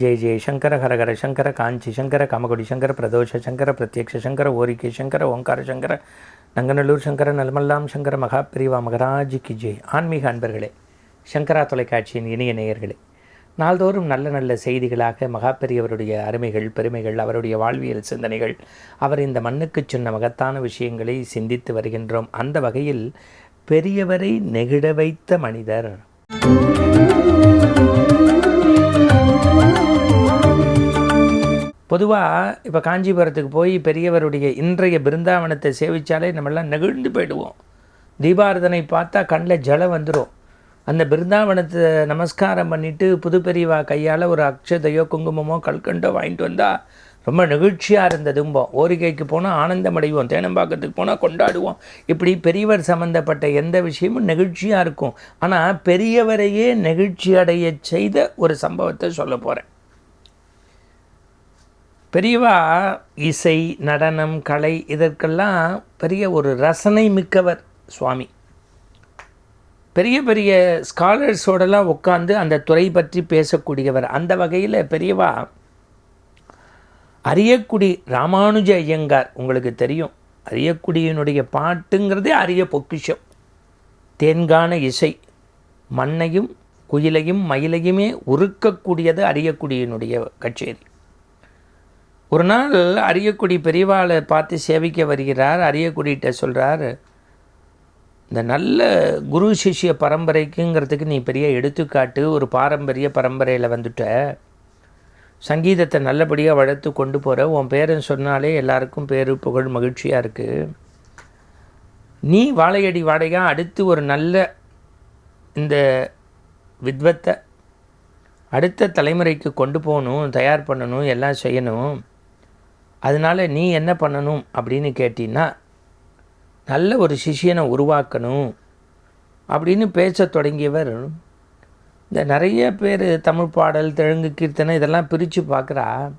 ஜெய ஜெய சங்கர ஹரஹர சங்கர காஞ்சி சங்கர காமகொடி சங்கர பிரதோஷ சங்கர பிரத்யக்ஷ சங்கர ஓரிக்கை சங்கர ஓங்கார சங்கர நங்கநல்லூர் சங்கர நல்மல்லாம் சங்கர மகாபிரிவா மகராஜ் கி ஜெய். ஆன்மீக அன்பர்களே சங்கரா தொலைக்காட்சியின் இணைய நேயர்களே நாள்தோறும் நல்ல நல்ல செய்திகளாக மகாபெரியவருடைய அருமைகள் பெருமைகள் அவருடைய வாழ்வியல் சிந்தனைகள் அவர் இந்த மண்ணுக்கு சொன்ன மகத்தான விஷயங்களை சிந்தித்து வருகின்றோம். அந்த வகையில் பெரியவரை நெகிழ வைத்த மனிதர். பொதுவாக இப்போ காஞ்சிபுரத்துக்கு போய் பெரியவருடைய இன்றைய பிருந்தாவனத்தை சேவித்தாலே நம்மெல்லாம் நெகிழ்ந்து போயிடுவோம். தீபாரதனை பார்த்தா கண்ணில் ஜலம் வந்துடும் அந்த பிருந்தாவனத்தை நமஸ்காரம் பண்ணிவிட்டு புது பெரியவா கையால் ஒரு அக்ஷதையோ குங்குமமோ கல்கண்டோ வாங்கிட்டு வந்தால் ரொம்ப நெகிழ்ச்சியாக இருந்ததும்போம் ஓரிகைக்கு போனால் ஆனந்தம் அடைவோம் தேனம்பாக்கத்துக்கு போனால் கொண்டாடுவோம். இப்படி பெரியவர் சம்மந்தப்பட்ட எந்த விஷயமும் நெகிழ்ச்சியாக இருக்கும். ஆனால் பெரியவரையே நெகிழ்ச்சி அடைய செய்த ஒரு சம்பவத்தை சொல்ல போகிறேன் பெரியவா இசை நடனம் கலை இதற்கெல்லாம் பெரிய ஒரு ரசனை மிக்கவர் சுவாமி. பெரிய பெரிய ஸ்காலர்ஸோடலாம் உட்காந்து அந்த துறை பற்றி பேசக்கூடியவர். அந்த வகையில் பெரியவா அரியக்குடி ராமானுஜ ஐயங்கார் உங்களுக்கு தெரியும். அரியக்குடியினுடைய பாட்டுங்கிறதே அரிய பொக்கிஷம். தேன்கான இசை மண்ணையும் குயிலையும் மயிலையுமே உருக்கக்கூடியது அரியக்குடியினுடைய கச்சேரி. ஒரு நாள் அரியக்குடி பெரியவாளை பார்த்து சேவிக்க வருகிறார். அரியக்குடிகிட்ட சொல்கிறார் இந்த நல்ல குரு சிஷ்ய பரம்பரைக்குங்கிறதுக்கு நீ பெரிய எடுத்துக்காட்டு. ஒரு பாரம்பரிய பரம்பரையில் வந்துட்ட. சங்கீதத்தை நல்லபடியாக வளர்த்து கொண்டு போகிற உன் பேரன் சொன்னாலே எல்லாருக்கும் பேர் புகழ் மகிழ்ச்சியாக இருக்குது நீ வாழையடி வாடையாக அடுத்து ஒரு நல்ல இந்த வித்வத்தை அடுத்த தலைமுறைக்கு கொண்டு போகணும் தயார் பண்ணணும் எல்லாம் செய்யணும். அதனால் நீ என்ன பண்ணணும் அப்படின்னு கேட்டின்னா நல்ல ஒரு சிஷியனை உருவாக்கணும் அப்படின்னு பேச தொடங்கியவர். இந்த நிறைய பேர் தமிழ் பாடல் தெலுங்கு கீர்த்தனை இதெல்லாம் பிரித்து பார்க்குறா.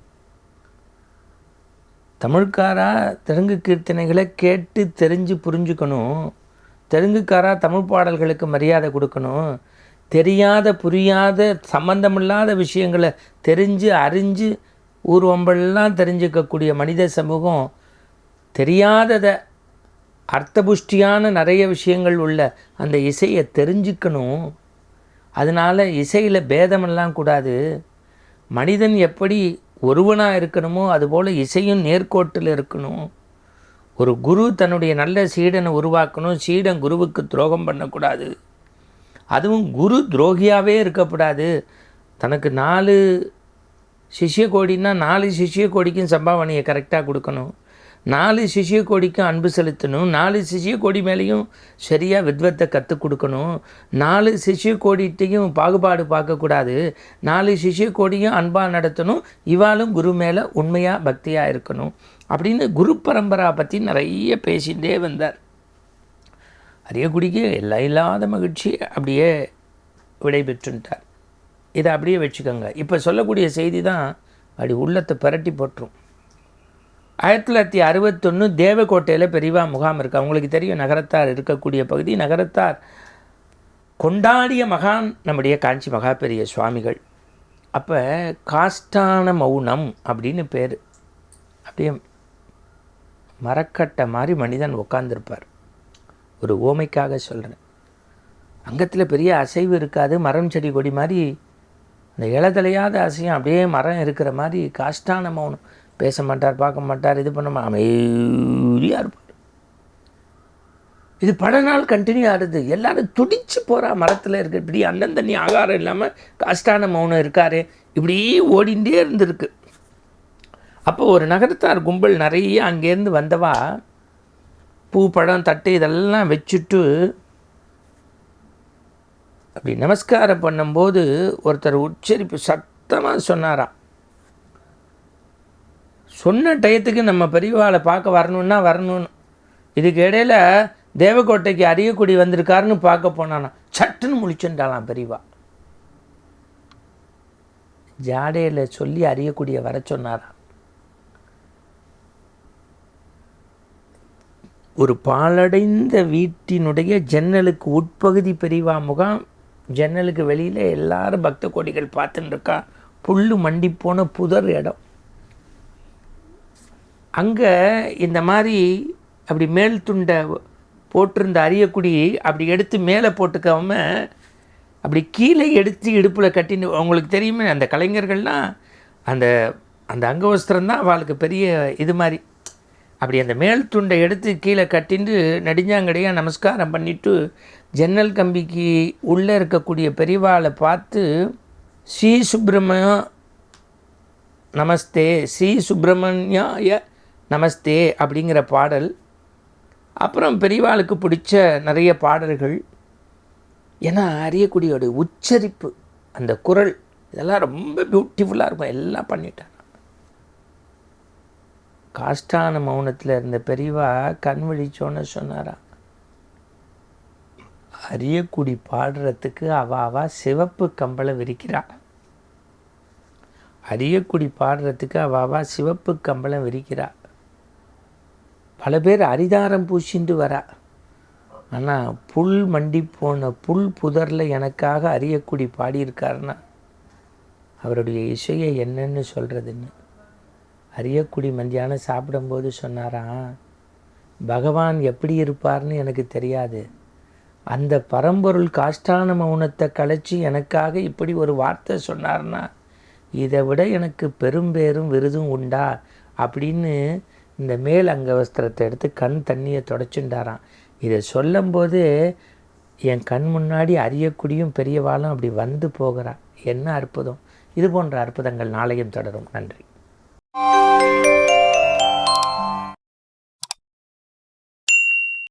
தமிழ்காரா தெலுங்கு கீர்த்தனைகளை கேட்டு தெரிஞ்சு புரிஞ்சுக்கணும். தெலுங்குக்காரா தமிழ் பாடல்களுக்கு மரியாதை கொடுக்கணும். தெரியாத புரியாத சம்பந்தமில்லாத விஷயங்களை தெரிஞ்சு அறிஞ்சு ஊர்வம்பெல்லாம் தெரிஞ்சுக்கக்கூடிய மனித சமூகம் தெரியாததை அர்த்தபுஷ்டியான நிறைய விஷயங்கள் உள்ள அந்த இசையை தெரிஞ்சுக்கணும். அதனால் இசையில் பேதமெல்லாம் கூடாது. மனிதன் எப்படி ஒருவனாக இருக்கணுமோ அதுபோல் இசையும் நேர்கோட்டில் இருக்கணும். ஒரு குரு தன்னுடைய நல்ல சீடனை உருவாக்கணும். சீடன் குருவுக்கு துரோகம் பண்ணக்கூடாது. அதுவும் குரு துரோகியாகவே இருக்கக்கூடாது. தனக்கு நாலு சிஷ்ய கோடின்னா நாலு சிஷ்ய கோடிக்கும் சம்பாவனையை கரெக்டாக கொடுக்கணும். நாலு சிஷிய கோடிக்கும் அன்பு செலுத்தணும். நாலு சிஷிய கோடி மேலேயும் சரியாக வித்வத்தை கற்றுக் கொடுக்கணும். நாலு சிஷிய கோடிட்டையும் பாகுபாடு பார்க்கக்கூடாது. நாலு சிஷிய கோடியும் அன்பாக நடத்தணும். இவாளும் குரு மேலே உண்மையாக பக்தியாக இருக்கணும். அப்படின்னு குரு பரம்பரா பற்றி நிறைய பேசிகிட்டே வந்தார். அரியக்குடிக்கு எல்லாம் இல்லாத மகிழ்ச்சி அப்படியே விடைபெற்றுட்டார். இதை அப்படியே வச்சுக்கோங்க. இப்போ சொல்லக்கூடிய செய்தி தான் அப்படி உள்ளத்தை பரட்டி போட்டுரும். ஆயிரத்தி தொள்ளாயிரத்தி அறுபத்தொன்று தேவக்கோட்டையில் பெரிவா முகாம் இருக்குது அவங்களுக்கு தெரியும் நகரத்தார் இருக்கக்கூடிய பகுதி. நகரத்தார் கொண்டாடிய மகான் நம்முடைய காஞ்சி மகா பெரிய சுவாமிகள். அப்போ காஷ்டான மௌனம் அப்படின்னு பேர். அப்படியே மரக்கட்டை மாதிரி மனிதன் உட்காந்துருப்பார் ஒரு ஓமைக்காக சொல்கிறேன் அங்கத்தில் பெரிய அசைவு இருக்காது. மரம் செடி கொடி மாதிரி அந்த இளதலையாத அசையும் அப்படியே மரம் இருக்கிற மாதிரி காஷ்டான மௌனம். பேச மாட்டார் பார்க்க மாட்டார் இது பண்ண அமைதியாக இருப்பார். இது பல நாள் கண்டினியூ ஆகுது எல்லாரும் துடிச்சு போகிறா மரத்தில் இருக்க. இப்படி அண்ணன் தண்ணி ஆகாரம் இல்லாமல் காஷ்டான மௌனம் இருக்காரு. இப்படி ஓடிண்டே இருந்திருக்கு. அப்போ ஒரு நகரத்தார் கும்பல் நிறைய அங்கேருந்து வந்தவா பூ பழம் தட்டு இதெல்லாம் வச்சுட்டு அப்படி நமஸ்காரம் பண்ணும்போது ஒருத்தர் உச்சரிப்பு சத்தமாக சொன்னாராம் சொன்ன டயத்துக்கு நம்ம பெரியவாளை பார்க்க வரணுன்னா வரணும்னு. இதுக்கு இடையில் தேவக்கோட்டைக்கு அரியக்குடி வந்திருக்காருன்னு பார்க்க போனானா. சட்டுன்னு முழிச்சுட்டாலாம் பெரியவா ஜாடையில் சொல்லி அரியக்குடியை வர சொன்னாராம் ஒரு பாலடைந்த வீட்டினுடைய ஜன்னலுக்கு உட்பகுதி பெரியவா முகாம் ஜன்னலுக்கு வெளியில் எல்லாரும் பக்த கோடிகள் பார்த்துன்னு இருக்கா புல் மண்டி போன புதர் இடம். அங்கே இந்த மாதிரி அப்படி மேல் துண்டை போட்டிருந்த அரியக்குடி அப்படி எடுத்து மேலே போட்டுக்காம அப்படி கீழே எடுத்து இடுப்பில் கட்டின்னு அவங்களுக்கு தெரியுமே அந்த கலைஞர்கள்லாம் அந்த அந்த அங்கவஸ்திரம் தான் அவளுக்கு பெரிய இது மாதிரி. அப்படி அந்த மேல் துண்டை எடுத்து கீழே கட்டிண்டு நடிஞ்சாங்கடையாக நமஸ்காரம் பண்ணிவிட்டு ஜன்னல் கம்பிக்கு உள்ளே இருக்கக்கூடிய பெரிவாளை பார்த்து ஸ்ரீ சுப்பிரமணியம் நமஸ்தே ஸ்ரீ சுப்பிரமணியாய நமஸ்தே அப்படிங்கிற பாடல். அப்புறம் பெரியவாளுக்கு பிடிச்ச நிறைய பாடல்கள். ஏன்னா அரியக்குடியோட உச்சரிப்பு அந்த குரல் இதெல்லாம் ரொம்ப பியூட்டிஃபுல்லாக இருக்கும். எல்லாம் பண்ணிட்டேன். காஷ்டான மௌனத்தில் இருந்த பெரியவா கண் விழிச்சோன்னு சொன்னாரா அரியக்குடி பாடுறதுக்கு அவ சிவப்பு கம்பளை விரிக்கிறா. அரியக்குடி பாடுறதுக்கு அவ சிவப்பு கம்பளம் விரிக்கிறா. பல பேர் அரிதாரம் பூசிண்டு வரா. ஆனால் புல் மண்டி போன புல் புதரில் எனக்காக அரியக்குடி பாடியிருக்காருன்னா அவருடைய இசையை என்னன்னு சொல்கிறதுன்னு அரியக்குடி மத்தியானம் சாப்பிடும்போது சொன்னாராம் பகவான் எப்படி இருப்பார்னு எனக்கு தெரியாது. அந்த பரம்பொருள் காஷ்டான மௌனத்தை கலைச்சி எனக்காக இப்படி ஒரு வார்த்தை சொன்னார்னா இதை விட எனக்கு பெரும்பேரும் விருதும் உண்டா? அப்படின்னு இந்த மேல் அங்க வஸ்திரத்தை எடுத்து கண் தண்ணியை தொடச்சுண்டாராம். இதை சொல்லும்போது என் கண் முன்னாடி அரியக்குடியும் பெரியவாளும் அப்படி வந்து போகிறான் என்ன அற்புதம். இது போன்ற அற்புதங்கள் நாளையும் தொடரும். நன்றி.